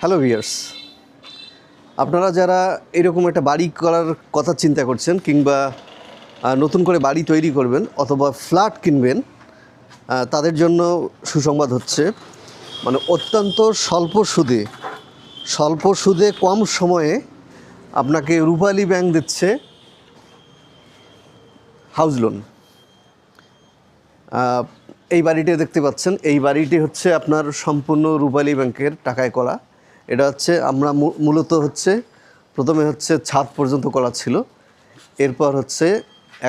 Hello viewers আপনারা যারা এরকম একটা বাড়ি করার কথা চিন্তা করছেন কিংবা নতুন করে বাড়ি তৈরি করবেন অথবা ফ্ল্যাট কিনবেন তাদের জন্য সুসংবাদ হচ্ছে মানে অত্যন্ত স্বল্প সুদে স্বল্প সুদে কম সময়ে আপনাকে রূপালী ব্যাংক দিচ্ছে হাউস লোন এই বাড়িটি দেখতে পাচ্ছেন। এই বাড়িটি হচ্ছে আপনার সম্পূর্ণ রূপালী ব্যাংকের টাকায় করা। এটা হচ্ছে আমরা মূলত হচ্ছে প্রথমে হচ্ছে ছাদ পর্যন্ত করা ছিল। এরপর হচ্ছে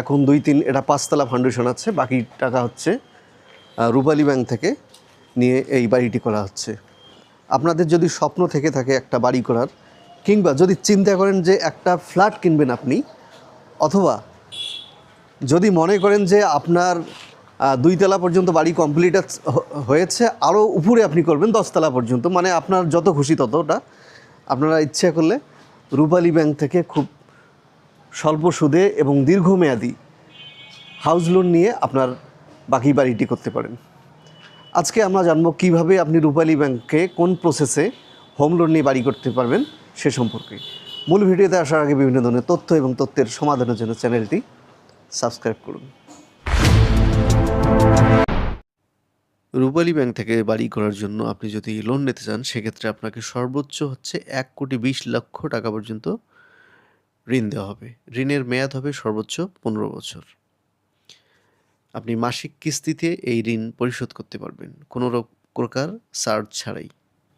এখন দুই তিন, এটা পাঁচতলা ফাউন্ডেশন আছে, বাকি টাকা হচ্ছে রূপালী ব্যাংক থেকে নিয়ে এই বাড়িটি করা হচ্ছে। আপনাদের যদি স্বপ্ন থেকে থাকে একটা বাড়ি করার, কিংবা যদি চিন্তা করেন যে একটা ফ্ল্যাট কিনবেন আপনি, অথবা যদি মনে করেন যে আপনার আহ, দুই তলা পর্যন্ত বাড়ি কমপ্লিট হয়েছে। আরও উপরে আপনি করবেন দশতলা পর্যন্ত। মানে আপনার যত খুশি ততটা আপনারা ইচ্ছা করলে রূপালী ব্যাংক থেকে খুব স্বল্প সুদে এবং দীর্ঘমেয়াদী হাউস লোন নিয়ে আপনার বাকি বাড়িটি করতে পারেন। আজকে আমরা জানব কীভাবে আপনি রূপালী ব্যাংকে কোন প্রসেসে হোম লোন নিয়ে বাড়ি করতে পারবেন সে সম্পর্কে। মূল ভিডিওতে আসার আগে বিভিন্ন ধরনের তথ্য এবং তথ্যের সমাধানের জন্য চ্যানেলটি সাবস্ক্রাইব করুন। রূপালী ব্যাংক থেকে বাড়ি করার জন্য আপনি যদি লোন নিতে চান, সেক্ষেত্রে আপনাকে সর্বোচ্চ হচ্ছে এক কোটি বিশ লক্ষ টাকা পর্যন্ত ঋণ দেওয়া হবে। ঋণের মেয়াদ হবে সর্বোচ্চ পনেরো বছর। আপনি মাসিক কিস্তিতে এই ঋণ পরিশোধ করতে পারবেন, কোনো রক- প্রকার চার্জ ছাড়াই।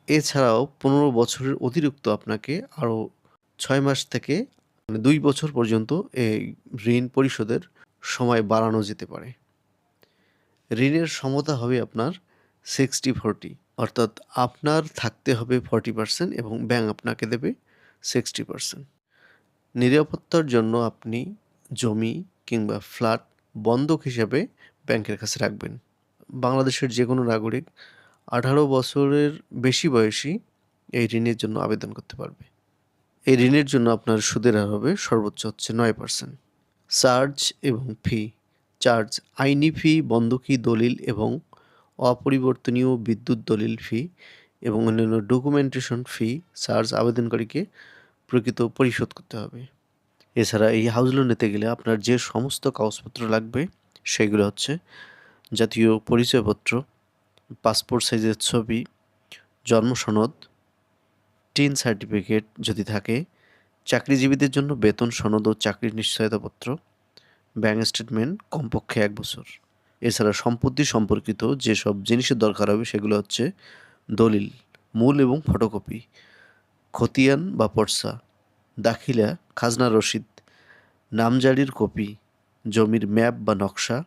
এছাড়াও পনেরো বছরের অতিরিক্ত আপনাকে আরও ছয় মাস থেকে মানে দুই বছর পর্যন্ত এই ঋণ পরিশোধের সময় বাড়ানো যেতে পারে। ঋণের সমতা হবে আপনার সিক্সটি ফোরটি অর্থাৎ আপনার থাকতে হবে ফর্টি পার্সেন্ট এবং ব্যাংক আপনাকে দেবে সিক্সটি পার্সেন্ট নিরাপত্তার জন্য আপনি জমি কিংবা ফ্ল্যাট বন্ধক হিসাবে ব্যাংকের কাছে রাখবেন। বাংলাদেশের যে কোনো নাগরিক আঠারো বছরের বেশি বয়সী এই ঋণের জন্য আবেদন করতে পারবে। এই ঋণের জন্য আপনার সুদের হার হবে সর্বোচ্চ হচ্ছে নয় পার্সেন্ট চার্জ এবং ফি চার্জ আইনি ফি বন্ধকি দলিল এবং অপরিবর্তনীয় বিদ্যুৎ দলিল ফি এবং অন্যান্য ডকুমেন্টেশন ফি চার্জ আবেদনকারীকে প্রকৃত পরিশোধ করতে হবে। এছাড়া এই হাউস লোন নিতে গেলে আপনার যে সমস্ত কাগজপত্র লাগবে, সেগুলো হচ্ছে জাতীয় পরিচয়পত্র পাসপোর্ট সাইজের ছবি, জন্ম সনদ টিন সার্টিফিকেট যদি থাকে, চাকরিজীবীদের জন্য বেতন সনদ ও চাকরির নিশ্চয়তাপত্র। ব্যাংক স্টেটমেন্ট কমপক্ষে এক বছর। এছাড়া সম্পত্তি সম্পর্কিত যেসব জিনিসের দরকার হবে সেগুলো হচ্ছে দলিল, মূল এবং ফটোকপি, খতিয়ান বা পর্সা দাখিলা, খাজনা রসিদ নামজারির কপি, জমির ম্যাপ বা নকশা,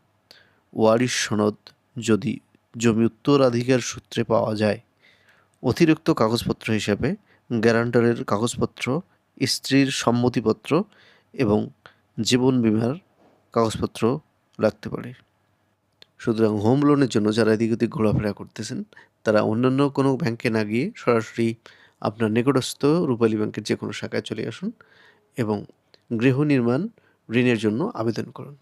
ওয়ারিশ সনদ যদি জমি উত্তরাধিকার সূত্রে পাওয়া যায়। অতিরিক্ত কাগজপত্র হিসাবে গ্যারান্টারের কাগজপত্র, স্ত্রীর সম্মতিপত্র এবং জীবন বিমার কাগজপত্র লাগতে পারে। সুতরাং হোম লোনের জন্য যারা এদিক ওদিক ঘোরাফেরা করতেছেন, তারা অন্যান্য কোনো ব্যাংকে না গিয়ে সরাসরি আপনার নিকটস্থ রূপালী ব্যাংকের যে কোনো শাখায় চলে আসুন এবং গৃহ নির্মাণ ঋণের জন্য আবেদন করুন।